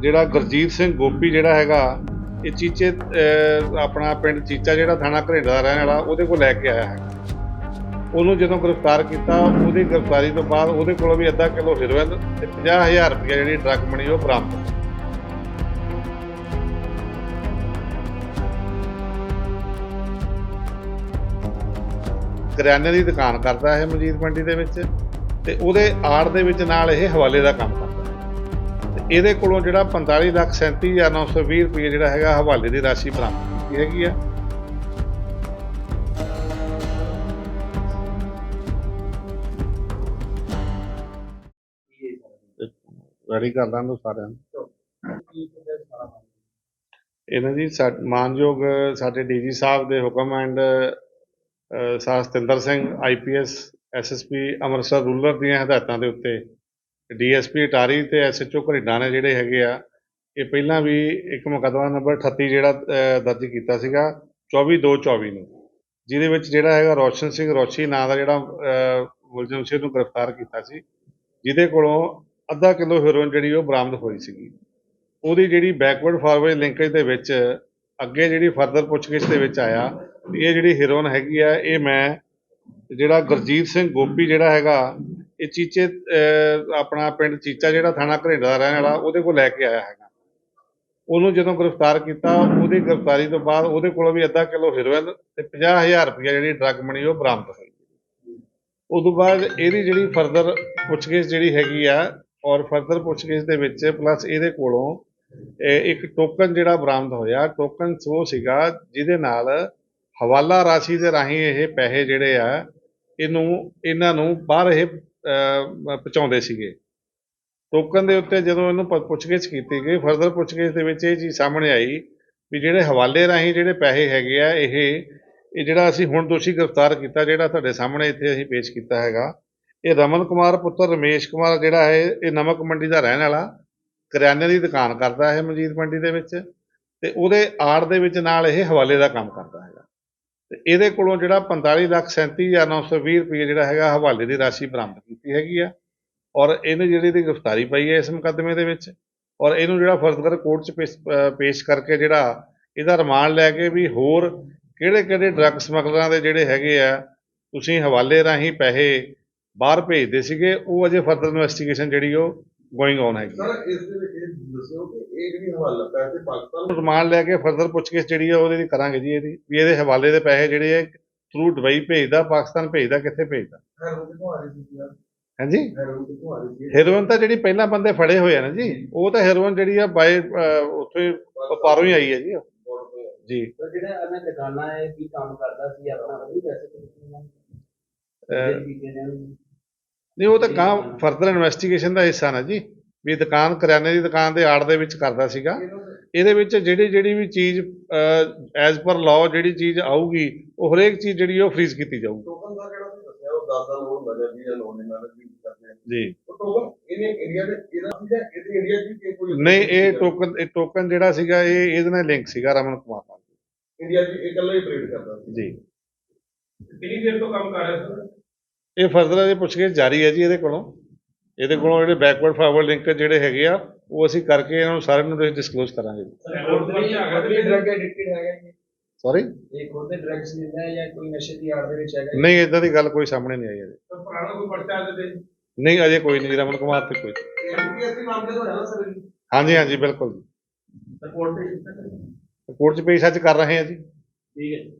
ਜਿਹੜਾ ਗੁਰਜੀਤ ਸਿੰਘ ਗੋਪੀ ਜਿਹੜਾ ਹੈਗਾ, ਇਹ ਚੀਚੇ ਆਪਣਾ ਪਿੰਡ ਚੀਚਾ ਜਿਹੜਾ ਥਾਣਾ ਘਰੇਡਾ ਦਾ ਰਹਿਣ ਵਾਲਾ, ਉਹਦੇ ਕੋਲ ਲੈ ਕੇ ਆਇਆ ਹੈ। ਉਹਨੂੰ ਜਦੋਂ ਗ੍ਰਿਫਤਾਰ ਕੀਤਾ, ਉਹਦੀ ਗ੍ਰਿਫਤਾਰੀ ਤੋਂ ਬਾਅਦ ਉਹਦੇ ਕੋਲੋਂ ਵੀ ਅੱਧਾ ਕਿਲੋ ਹੈਰੋਇਨ ਤੇ 50000 ਰੁਪਏ ਜਿਹੜੀ ਡਰੱਗ ਬਣੀ, ਉਹ ਬਰਾਮਦ ਕਰਿਆਨੇ ਦੀ ਦੁਕਾਨ ਕਰਦਾ ਹੈ ਮਜੀਦ ਮੰਡੀ ਦੇ ਵਿੱਚ ਤੇ ਉਹਦੇ ਆੜ ਦੇ ਵਿੱਚ ਨਾਲ ਇਹ ਹਵਾਲੇ ਦਾ ਕੰਮ ਕਰਦਾ। ਇਹਦੇ ਕੋਲੋਂ ਜਿਹੜਾ 45 ਲੱਖ 37920 ਰੁਪਏ ਜਿਹੜਾ ਹੈਗਾ ਹਵਾਲੇ ਦੀ ਰਾਸ਼ੀ ਬਰਾਮਦ ਕੀਤੀ ਹੈਗੀ ਆ। ਰੈਡੀ ਕਰ ਲਾਂ ਦੋ ਸਾਰਿਆਂ ਨੂੰ ਇਹਨਾਂ ਜੀ ਸਾ- ਮਾਨਯੋਗ ਸਾਡੇ ਡੀਜੀ ਸਾਹਿਬ ਦੇ ਹੁਕਮ ਐਂਡ ਸਾਹ Satinder Singh IPS SSP Amritsar rural ਦੀਆਂ ਹਦਾਇਤਾਂ ਦੇ ਉੱਤੇ ਡੀਐਸਪੀ ਅਟਾਰੀ ਤੇ ਐਸਐਚਓ ਘਰਿੱਡਾ ਨੇ ਜਿਹੜੇ ਹੈਗੇ ਆ, ਇਹ ਪਹਿਲਾਂ ਵੀ ਇੱਕ ਮੁਕੱਦਮਾ ਨੰਬਰ 38 ਜਿਹੜਾ ਦਰਜ ਕੀਤਾ ਸੀਗਾ 24/2/24 ਨੂੰ, ਜਿਹਦੇ ਵਿੱਚ ਜਿਹੜਾ ਹੈਗਾ ਰੋਸ਼ਨ ਸਿੰਘ ਰੋਸ਼ੀ ਨਾਂ ਦਾ ਜਿਹੜਾ ਮੁਲਜ਼ਮ ਸੀ ਨੂੰ ਗ੍ਰਿਫਤਾਰ ਕੀਤਾ ਸੀ, ਜਿਹਦੇ ਕੋਲੋਂ ਅੱਧਾ ਕਿਲੋ ਹੈਰੋਇਨ ਜਿਹੜੀ ਉਹ ਬਰਾਮਦ ਹੋਈ ਸੀਗੀ। ਉਹਦੀ ਜਿਹੜੀ ਬੈਕਵਰਡ ਫਾਰਵਰਡ ਲਿੰਕੇਜ ਦੇ ਵਿੱਚ ਅੱਗੇ ਜਿਹੜੀ ਫਰਦਰ ਪੁੱਛਗਿੱਛ ਦੇ ਵਿੱਚ ਆਇਆ, ਇਹ ਜਿਹੜੀ ਹੈਰੋਇਨ ਹੈਗੀ ਆ, ਇਹ ਮੈਂ ਜਿਹੜਾ ਗੁਰਜੀਤ ਸਿੰਘ ਗੋਪੀ ਜਿਹੜਾ ਹੈਗਾ ਇਹ ਚੀਚੇ ਆਪਣਾ ਪਿੰਡ ਚੀਚਾ ਜਿਹੜਾ ਥਾਣਾ ਘਰੇਡਾ ਦਾ ਰਹਿਣ ਵਾਲਾ, ਉਹਦੇ ਕੋਲ ਲੈ ਕੇ ਆਇਆ ਹੈਗਾ। ਉਹਨੂੰ ਜਦੋਂ ਗ੍ਰਿਫਤਾਰ ਕੀਤਾ, ਉਹਦੀ ਗ੍ਰਿਫਤਾਰੀ ਤੋਂ ਬਾਅਦ ਉਹਦੇ ਕੋਲੋਂ ਵੀ ਅੱਧਾ ਕਿਲੋ ਹੈਰੋਇਨ ਤੇ 50000 ਰੁਪਏ ਜਿਹੜੀ ਡਰੱਗ ਮਣੀ ਉਹ ਬਰਾਮਦ ਹੋਈ। ਉਸ ਤੋਂ ਬਾਅਦ ਇਹਦੀ ਜਿਹੜੀ ਫਰਦਰ ਪੁੱਛਗਿੱਛ ਜਿਹੜੀ ਹੈਗੀ ਆ, ਔਰ ਫਰਦਰ ਪੁੱਛਗਿੱਛ ਦੇ ਵਿੱਚ ਪਲੱਸ ਇਹਦੇ ਕੋਲੋਂ ਇੱਕ ਟੋਕਨ ਜਿਹੜਾ ਬਰਾਮਦ ਹੋਇਆ, ਟੋਕਨ ਉਹ ਸੀਗਾ ਜਿਹਦੇ ਨਾਲ ਹਵਾਲਾ ਰਾਸ਼ੀ ਦੇ ਰਾਹੀਂ ਇਹ ਪੈਸੇ ਜਿਹੜੇ ਆ, ਇਹਨੂੰ, ਇਹਨਾਂ ਨੂੰ ਬਾਹਰ ਇਹ ਪਹੁੰਚਾਉਂਦੇ ਸੀਗੇ। ਟੋਕਨ ਦੇ ਉੱਤੇ ਜਦੋਂ ਇਹਨੂੰ ਪ- ਪੁੱਛਗਿੱਛ ਕੀਤੀ ਗਈ ਫਰਦਰ ਪੁੱਛਗਿੱਛ ਦੇ ਵਿੱਚ ਇਹ ਚੀਜ਼ ਸਾਹਮਣੇ ਆਈ ਵੀ ਜਿਹੜੇ ਹਵਾਲੇ ਰਾਹੀਂ ਜਿਹੜੇ ਪੈਸੇ ਹੈਗੇ ਆ, ਇਹ ਇਹ ਜਿਹੜਾ ਅਸੀਂ ਹੁਣ ਦੋਸ਼ੀ ਗ੍ਰਿਫਤਾਰ ਕੀਤਾ, ਜਿਹੜਾ ਤੁਹਾਡੇ ਸਾਹਮਣੇ ਇੱਥੇ ਅਸੀਂ ਪੇਸ਼ ਕੀਤਾ ਹੈਗਾ, ਇਹ ਰਮਨ ਕੁਮਾਰ ਪੁੱਤਰ, ਰਮੇਸ਼ ਕੁਮਾਰ ਜਿਹੜਾ ਹੈ, ਇਹ ਨਮਕ ਮੰਡੀ ਦਾ ਰਹਿਣ ਵਾਲਾ, ਕਰਿਆਨੇ ਦੀ ਦੁਕਾਨ ਕਰਦਾ ਹੈ ਮਜੀਦ ਮੰਡੀ ਦੇ ਵਿੱਚ ਤੇ ਉਹਦੇ ਆੜ ਦੇ ਵਿੱਚ ਨਾਲ ਇਹ ਹਵਾਲੇ ਦਾ ਕੰਮ ਕਰਦਾ ਹੈਗਾ। ਤੇ ਇਹਦੇ ਕੋਲੋਂ ਜਿਹੜਾ 45 ਲੱਖ 37920 ਰੁਪਏ ਜਿਹੜਾ ਹੈਗਾ ਹਵਾਲੇ ਦੀ ਰਾਸ਼ੀ ਬਰਾਮਦ ਕੀਤੀ ਹੈਗੀ ਆ। ਔਰ ਇਹਨੇ ਜਿਹੜੀ ਦੀ ਗ੍ਰਿਫਤਾਰੀ ਪਈ ਹੈ ਇਸ ਮੁਕੱਦਮੇ ਦੇ ਵਿੱਚ। ਔਰ ਇਹਨੂੰ ਜਿਹੜਾ ਫਰਦਰ ਕੋਰਟ 'ਚ ਪੇਸ਼ ਕਰਕੇ ਜਿਹੜਾ ਇਹਦਾ ਰਿਮਾਂਡ ਲੈ ਕੇ ਵੀ ਹੋਰ ਕਿਹੜੇ ਕਿਹੜੇ ਡਰੱਗ ਸਮਗਲਰਾਂ ਦੇ ਜਿਹੜੇ ਹੈਗੇ ਆ ਤੁਸੀਂ ਹਵਾਲੇ ਰਾਹੀਂ ਪੈਸੇ ਬਾਹਰ ਭੇਜਦੇ ਸੀਗੇ ਉਹ ਅਜੇ ਫਰਦਰ ਇਨਵੈਸਟੀਗੇਸ਼ਨ ਜਿਹੜੀ ਉਹ ਗੋਇੰਗ ਔਨ ਹੈਗੀ। ਸਰ ਇਸ ਦੇ ਵਿੱਚ ਇਹ ਦੱਸਿਓ ਕਿ ਇਹ ਜਿਹੜੀ ਹਵਾਲਾ ਪੈਸੇ ਪਾਕਿਸਤਾਨ ਰਿਮਾਂਡ ਲੈ ਕੇ ਫਰਦਰ ਪੁੱਛਗਿੱਛ ਜਿਹੜੀ ਆ ਉਹਦੇ ਦੀ ਕਰਾਂਗੇ ਜੀ ਇਹਦੀ ਵੀ ਇਹਦੇ ਹਵਾਲੇ ਦੇ ਪੈਸੇ ਜਿਹੜੇ ਆ ਥਰੂ ਦੁਬਈ ਭੇਜਦਾ ਪਾਕਿਸਤਾਨ ਭੇਜਦਾ ਕਿੱਥੇ ਭੇਜਦਾ? ਹਾਂਜੀ? ਹੈਰੋਇਨ ਤਾਂ ਜਿਹੜੀ ਪਹਿਲਾਂ ਬੰਦੇ ਫੜੇ ਹੋਏ ਆ ਨਾ ਜੀ ਉਹ ਤਾਂ ਹੈਰੋਇਨ ਜਿਹੜੀ ਆ ਬਾਏ ਉੱਥੇ ਪਾਰੋਂ ਹੀ ਆਈ ਹੈ ਜੀ। ਜੀ। ਤਾਂ ਜਿਹੜਾ ਇਹਨਾਂ ਦੁਕਾਨਾਂ ਹੈ ਕੀ ਕੰਮ ਕਰਦਾ ਸੀ ਆਪਣਾ ਉਹ ਵੀ ਵੈਸੇ ਅਹ, ਕਿੰਨਾ ਨਹੀਂ ਉਹ ਤਾਂ ਕਾਂ ਫਰਦਰ ਇਨਵੈਸਟੀਗੇਸ਼ਨ ਦਾ ਹਿੱਸਾ ਨਾ ਜੀ ਵੀ ਦੁਕਾਨ ਕਰਿਆਨੇ ਦੀ ਦੁਕਾਨ ਦੇ ਆੜ ਦੇ ਵਿੱਚ ਕਰਦਾ ਸੀਗਾ। ਇਹਦੇ ਵਿੱਚ ਜਿਹੜੀ ਜਿਹੜੀ ਵੀ ਚੀਜ਼ ਐਜ਼ ਪਰ ਲਾਅ ਜਿਹੜੀ ਚੀਜ਼ ਆਊਗੀ ਉਹ ਹਰੇਕ ਚੀਜ਼ ਜਿਹੜੀ ਉਹ ਫ੍ਰੀਜ਼ ਕੀਤੀ ਜਾਊਗੀ। 10 ਦਾ ਲੋਨ ਹੁੰਦਾ ਜਾਂ 20 ਦਾ ਲੋਨ ਇਹਨਾਂ ਨੇ ਵੀ ਕਰਦੇ ਆ। ਜੀ। ਉਹ ਟੋਕਨ ਇਹਨੇ ਇੰਡੀਆ ਦੇ ਇਹਦਾ ਸੀਗਾ ਇਹਦੇ ਇੰਡੀਆ 'ਚ ਵੀ ਕੋਈ ਨਹੀਂ ਇਹ ਟੋਕਨ ਇਹ ਟੋਕਨ ਜਿਹੜਾ ਸੀਗਾ ਇਹ ਇਹਦੇ ਨਾਲ ਲਿੰਕ ਸੀਗਾ ਰਮਨ ਕੁਮਾਰ ਨਾਲ। ਇੰਡੀਆ 'ਚ ਇਹ ਇਕੱਲਾ ਹੀ ਟ੍ਰੇਡ ਕਰਦਾ ਸੀ। ਜੀ। ਕਿੰਨੀ ਦੇਰ ਤੋਂ ਕੰਮ ਕਰ ਰਿਹਾ ਸਰ ਇਹ ਫਰਦਰ ਇਹ ਪੁੱਛਗਿੱਛ ਜਾਰੀ ਹੈ ਜੀ ਇਹਦੇ ਕੋਲੋਂ। ਇਹਦੇ ਕੋਲੋਂ ਜਿਹੜੇ ਬੈਕਵਰਡ ਫਾਰਵਰਡ ਲਿੰਕ ਜਿਹੜੇ ਹੈਗੇ ਆ ਉਹ ਅਸੀਂ ਕਰਕੇ ਇਹਨਾਂ ਨੂੰ ਸਾਰਿਆਂ ਨੂੰ ਡਿਸਕਲੋਜ਼ ਕਰਾਂਗੇ ਜੀ। ਸੌਰੀ ਇਹ ਖੁਦ ਡਰਗਸ ਲੈਂਦਾ ਹੈ ਜਾਂ ਕੋਈ ਨਸ਼ੇ ਦੀ ਆੜ ਦੇ ਵਿੱਚ ਹੈਗਾ? ਨਹੀਂ ਇਦਾਂ ਦੀ ਗੱਲ ਕੋਈ ਸਾਹਮਣੇ ਨਹੀਂ ਆਈ ਅਜੇ। ਪੁਰਾਣਾ ਕੋਈ ਪਰਚਾ ਦੇ ਦੇ? ਨਹੀਂ ਅਜੇ ਕੋਈ ਨਹੀਂ ਰਮਨ ਕੁਮਾਰ ਤੇ ਕੋਈ। ਐਮਪੀਐਸਸੀ ਦੇ ਤੋਂ ਨਾ ਸਰ ਹਾਂਜੀ ਹਾਂਜੀ ਬਿਲਕੁਲ ਰਿਪੋਰਟ ਤੇ ਕੋਰਟ 'ਚ ਪੇਸ਼ ਅੱਜ ਕਰ ਰਹੇ ਹਾਂ ਜੀ। ਠੀਕ ਹੈ ਜੀ।